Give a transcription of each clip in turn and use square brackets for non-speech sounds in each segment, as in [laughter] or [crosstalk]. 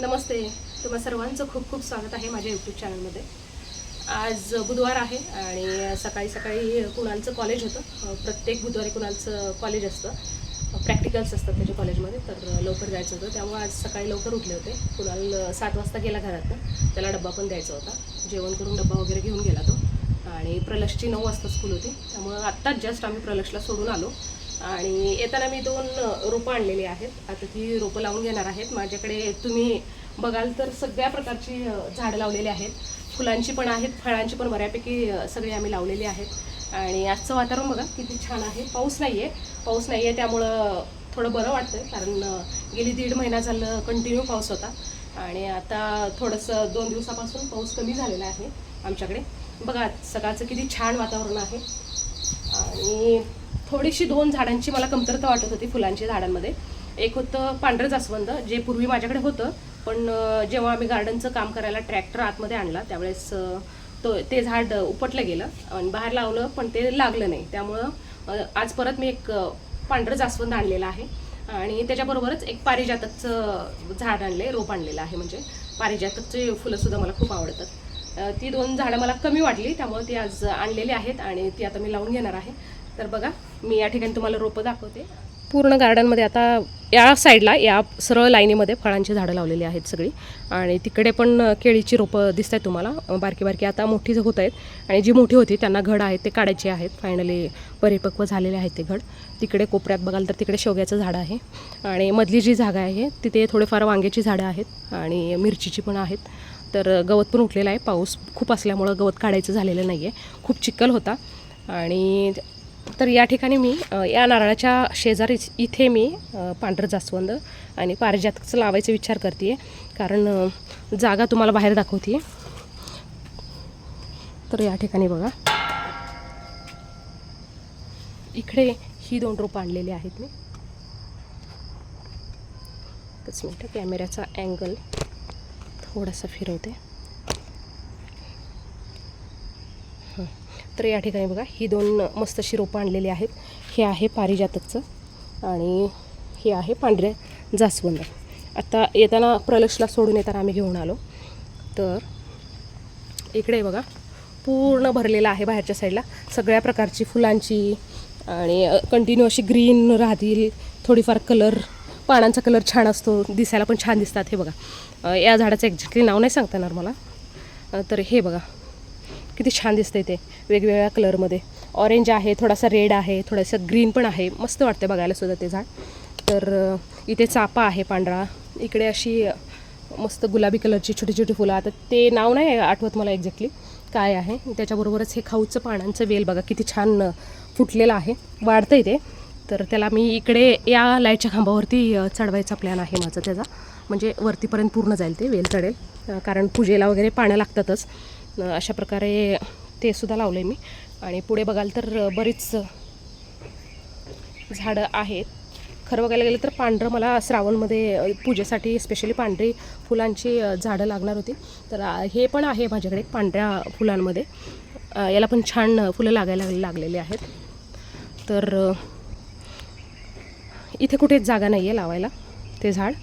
नमस्ते. तुम्हा सर्वांचं खूप खूप स्वागत आहे माझ्या यूट्यूब चॅनलमध्ये आज बुधवार आहे आणि सकाळी सकाळी कुणालचं कॉलेज होतं. प्रत्येक बुधवारी कुणालचं कॉलेज असतं. प्रॅक्टिकल्स असतात त्याच्या कॉलेजमध्ये तर लवकर जायचं होतं. त्यामुळे आज सकाळी लवकर उठले होते. कुणाल सात वाजता गेला घरातनं. त्याला डब्बा पण द्यायचा होता. जेवण करून डब्बा वगैरे घेऊन गेला तो. आणि प्रलक्षची नऊ वाजता स्कूल होती. त्यामुळं आत्ताच जस्ट आम्ही प्रलक्षला सोडून आलो. आणि येताना मी दोन रोपं आणलेली आहेत. आता ती रोपं लावून घेणार आहेत. माझ्याकडे तुम्ही बघाल तर सगळ्या प्रकारची झाडं लावलेली आहेत. फुलांची पण आहेत. फळांची पण बऱ्यापैकी सगळी आम्ही लावलेली आहेत. आणि आजचं वातावरण बघा किती छान आहे. पाऊस नाही आहे पाऊस नाही आहे त्यामुळं थोडं बरं वाटतं कारण गेली दीड महिना झालं कंटिन्यू पाऊस होता. आणि आता थोडंसं दोन दिवसापासून पाऊस कमी झालेला आहे आमच्याकडे. बघा सकाळचं किती छान वातावरण आहे. आणि थोडीशी दोन झाडांची मला कमतरता वाटत होती फुलांच्या झाडांमध्ये. एक होतं पांढरं जास्वंद जे पूर्वी माझ्याकडे होतं पण जेव्हा आम्ही गार्डनचं काम करायला ट्रॅक्टर आतमध्ये आणला त्यावेळेस तो ते झाड उपटलं गेलं आणि बाहेर लावलं पण ते लागलं नाही. त्यामुळं आज परत मी एक पांढरं जास्वंद आणलेलं आहे. आणि त्याच्याबरोबरच एक पारिजातकचं झाड आणले रोप आणलेलं आहे म्हणजे. पारिजातकचे फुलंसुद्धा मला खूप आवडतात. ती दोन झाडं मला कमी वाटली त्यामुळे ती आज आणलेली आहेत आणि ती आता मी लावून घेणार आहे. तर बघा मी या ठिकाणी तुम्हाला रोपं दाखवते. पूर्ण गार्डनमध्ये आता या साईडला या सरळ लाईनीमध्ये फळांची झाडं लावलेली आहेत सगळी. आणि तिकडे पण केळीची रोपं दिसत आहेत तुम्हाला. बारकी बारकी आता मोठी होत आहेत. आणि जी मोठी होती त्यांना घड आहेत ते काढायचे आहेत. फायनली परिपक्व झालेले आहेत ते घड. तिकडे कोपऱ्यात बघाल तर तिकडे शेवग्याचं झाड आहे. आणि मधली जी जागा आहे तिथे थोडेफार वांग्याची झाडं आहेत आणि मिरचीची पण आहेत. तर गवत पण उठलेलं आहे. पाऊस खूप असल्यामुळं गवत काढायचं झालेलं नाही आहे खूप चिखल होता. आणि तर या ठिकाणी मी या नारळाच्या शेजारी इथे मी पांढरं जास्वंद आणि पारिजातचं लावायचा विचार करते आहे कारण जागा तुम्हाला बाहेर दाखवते. तर या ठिकाणी बघा. इकडे ही दोन रोपं आणलेली आहेत मी. एकच मिनटं कॅमेऱ्याचा अँगल थोडासा फिरवते हं. तर या ठिकाणी बघा ही दोन मस्त अशी रोपं आणलेली आहेत. हे आहे पारिजातकचं आणि हे आहे पांढरे जास्वंद. आता येताना प्रलक्षला सोडून येताना आम्ही घेऊन आलो. तर इकडे बघा पूर्ण भरलेलं आहे बाहेरच्या साईडला. सगळ्या प्रकारची फुलांची आणि कंटिन्यू अशी ग्रीन राहतील. थोडीफार कलर पानांचा कलर छान असतो दिसायला पण छान दिसतात हे बघा. या झाडाचं एक्झॅक्टली नाव नाही सांगता येणार मला. तर हे बघा किती छान दिसतंय ते वेगवेगळ्या कलरमध्ये ऑरेंज आहे थोडासा रेड आहे थोडंसं ग्रीन पण आहे. मस्त वाटते बघायला सुद्धा ते झाड. तर इथे चापा आहे पांढरा. इकडे अशी मस्त गुलाबी कलरची छोटी छोटी फुलं. आता ते नाव नाही आठवत मला एक्झॅक्टली काय आहे. त्याच्याबरोबरच हे खाऊचं पानांचं वेल बघा किती छान फुटलेलं आहे. वाढतं ते. तर त्याला मी इकडे या लाईटच्या खांबावरती चढवायचा प्लॅन आहे माझा त्याचा. म्हणजे वरतीपर्यंत पूर्ण जाईल ते वेल चढेल. कारण पूजेला वगैरे पानं लागतातच. अशा प्रकारे ते सुद्धा लावलं आहे मी. आणि पुढे बघाल तर बरीच झाडं आहेत. खरं बघायला गेलं तर पांढरं मला श्रावणमध्ये पूजेसाठी स्पेशली पांढरी फुलांची झाडं लागणार होती. तर हे पण आहे माझ्याकडे पांढऱ्या फुलांमध्ये. याला पण छान फुलं लागायला लागलेली आहेत. तर इथे कुठेच जागा नाही आहे लावायला ते झाड.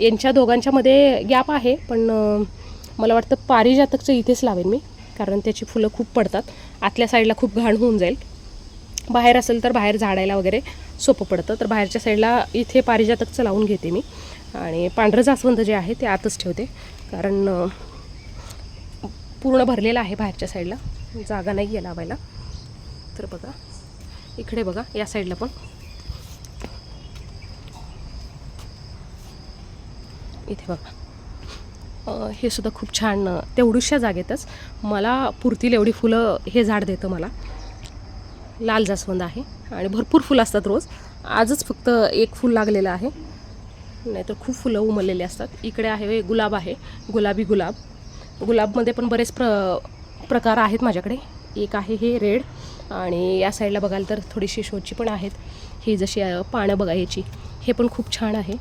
यांच्या दोघांच्यामध्ये गॅप आहे पण मला वाटतं पारिजातकचं इथेच लावेन मी कारण त्याची फुलं खूप पडतात. आतल्या साईडला खूप घाण होऊन जाईल. बाहेर असेल तर बाहेर झाडायला वगैरे सोपं पडतं. तर बाहेरच्या साईडला इथे पारिजातकचं लावून घेते मी. आणि पांढरं जास्वंद जे आहे ते आतच ठेवते. कारण पूर्ण भरलेलं आहे बाहेरच्या साईडला. जागा नाही आहे लावायला. तर बघा इकडे बघा या साईडला पण. इथे बघा. हे सुद्धा खूप छान तेवढीशा तेवढ्याशा जागेतच. मला पुरतील एवढी फुलं हे झाड देतं मला. लाल जास्वंद आहे आणि भरपूर फुलं असतात रोज. आजच फक्त एक फुल लागलेलं आहे. नाहीतर खूप फुलं उमललेली असतात. इकडे आहे गुलाब आहे. गुलाबी गुलाब. गुलाबमध्ये पण बरेच प्र प्रकार आहेत माझ्याकडे. एक आहे हे रेड आणि या साईडला बघाल तर थोडीशी शोची पण आहेत. ही जशी पानं बघा याची. हे पण खूप छान आहे.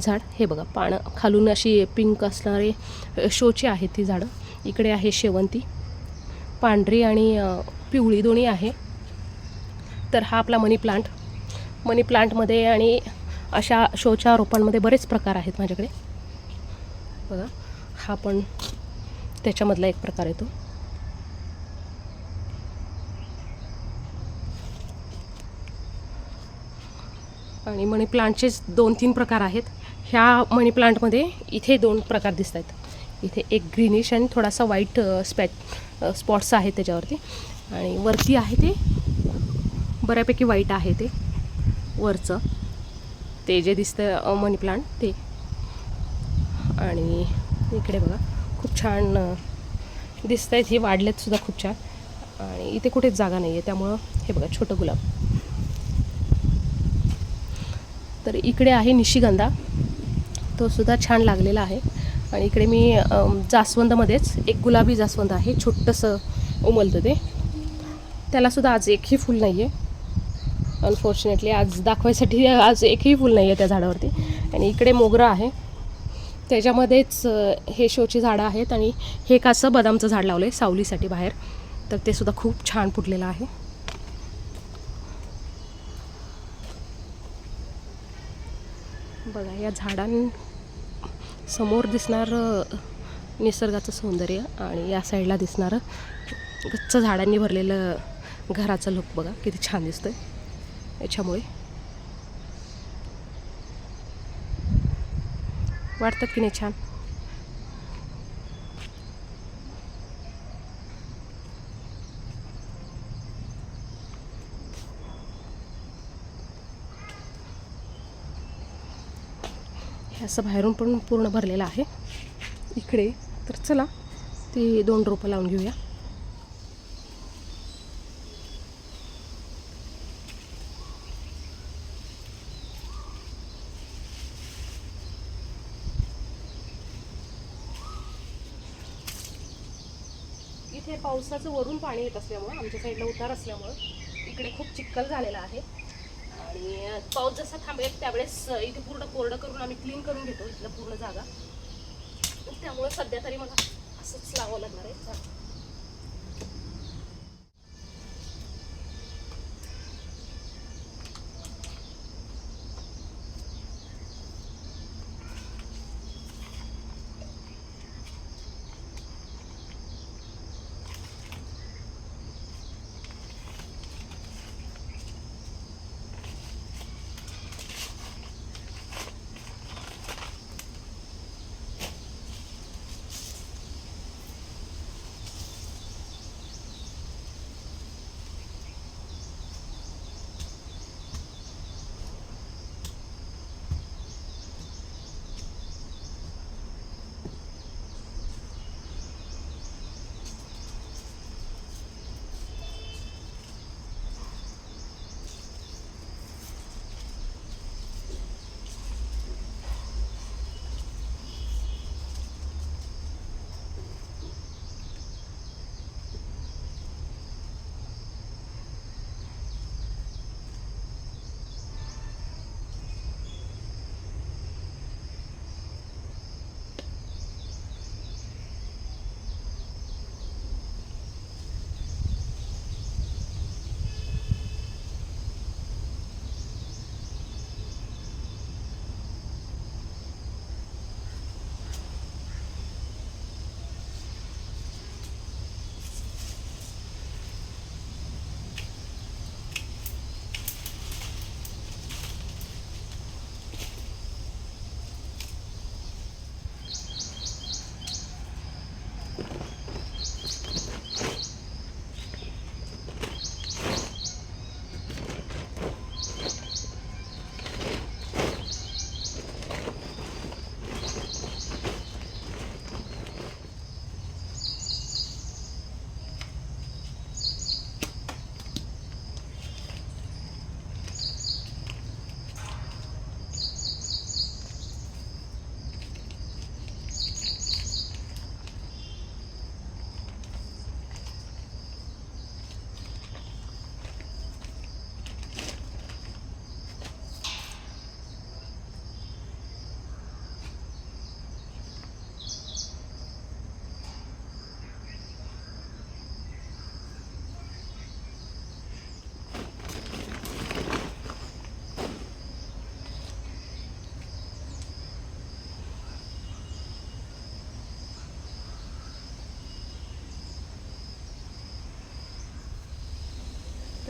झाड. हे बघा पानं. खालून अशी पिंक असणारे शोची आहेत ती झाडं. इकडे आहे शेवंती. पांढरी आणि पिवळी दोन्ही आहे. तर हा आपला मनी प्लांट. मनी प्लांटमध्ये आणि अशा शोच्या रोपांमध्ये बरेच प्रकार आहेत माझ्याकडे. बघा हा पण त्याच्यामधला एक प्रकार येतो. आणि मनी प्लांटचेच दोन तीन प्रकार आहेत. ह्या मनी प्लांटमध्ये इथे दोन प्रकार दिसत आहेत इथे एक ग्रीनिश आणि थोडासा व्हाईट स्पॅट स्पॉट्स आहेत त्याच्यावरती. आणि वरती आहे ते बऱ्यापैकी वाईट आहे ते वरचं. ते जे दिसतं मनी प्लांट ते. आणि इकडे बघा खूप छान दिसत आहेत हे वाढलेत सुद्धा खूप छान. आणि इथे कुठेच जागा नाही आहे त्यामुळं हे बघा छोटं गुलाब. तर इकडे आहे निशिगंधा. तो सुद्धा छान लागलेला आहे. आणि इकडे मी जास्वंदमध्येच जास्वंदामध्येच एक गुलाबी जास्वंद आहे छोटंसं उमलतं ते. त्यालासुद्धा आज एकही फूल नाही आहे अनफॉर्च्युनेटली आज दाखवायसाठी [laughs] आज एकही फूल नाही आहे त्या झाडावरती. आणि इकडे मोगरा आहे. त्याच्यामध्येच हे शोची झाडं आहेत आणि हे कासं बदामचं झाड लावलं आहे सावलीसाठी बाहेर तर ते सुद्धा खूप छान फुटलेलं आहे. बघा या झाडां समोर दिसणारं निसर्गाचं सौंदर्य आणि या साईडला दिसणारं गच्च झाडांनी भरलेलं घराचं लुक बघा किती छान दिसतंय. याच्यामुळे वाटतात की नाही छान? हे असं बाहेरून पण पूर्ण भरलेलं आहे. इकडे तर चला ती दोन रोपं लावून घेऊया. इथे पावसाचं वरून पाणी येत असल्यामुळं आमच्या साईडला उतार असल्यामुळं इकडे खूप चिखल झालेला आहे. आणि पाऊस जसा थांबेल त्यावेळेस इथे पूर्ण कोरडं करून आम्ही क्लीन करून घेतो इथलं पूर्ण जागा. त्यामुळे सध्या तरी मला असंच लावावं लागणार आहे.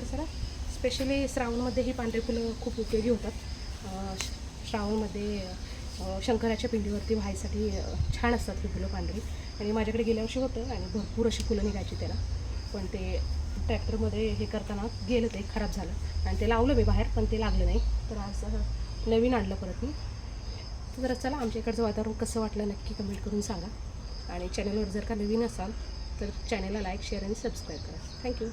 झाड. चला स्पेशली श्रावणमध्ये ही पांढरी फुलं खूप उपयोगी होतात. श्रावणमध्ये शंकराच्या पिंडीवरती व्हायसाठी छान असतात ही फुलं पांढरी. आणि माझ्याकडे गेल्या वर्षी होतं आणि भरपूर अशी फुलं निघायची त्याला. पण ते ट्रॅक्टरमध्ये हे करताना गेलं ते खराब झालं. आणि ते लावलं मी बाहेर पण ते लागलं नाही. तर आज नवीन आणलं परत मी. तर चला आमच्या इकडचं वातावरण कसं वाटलं नक्की कमेंट करून सांगा. आणि चॅनलवर जर का नवीन असाल तर चॅनलला लाईक शेअर आणि सबस्क्राईब करा. Thank you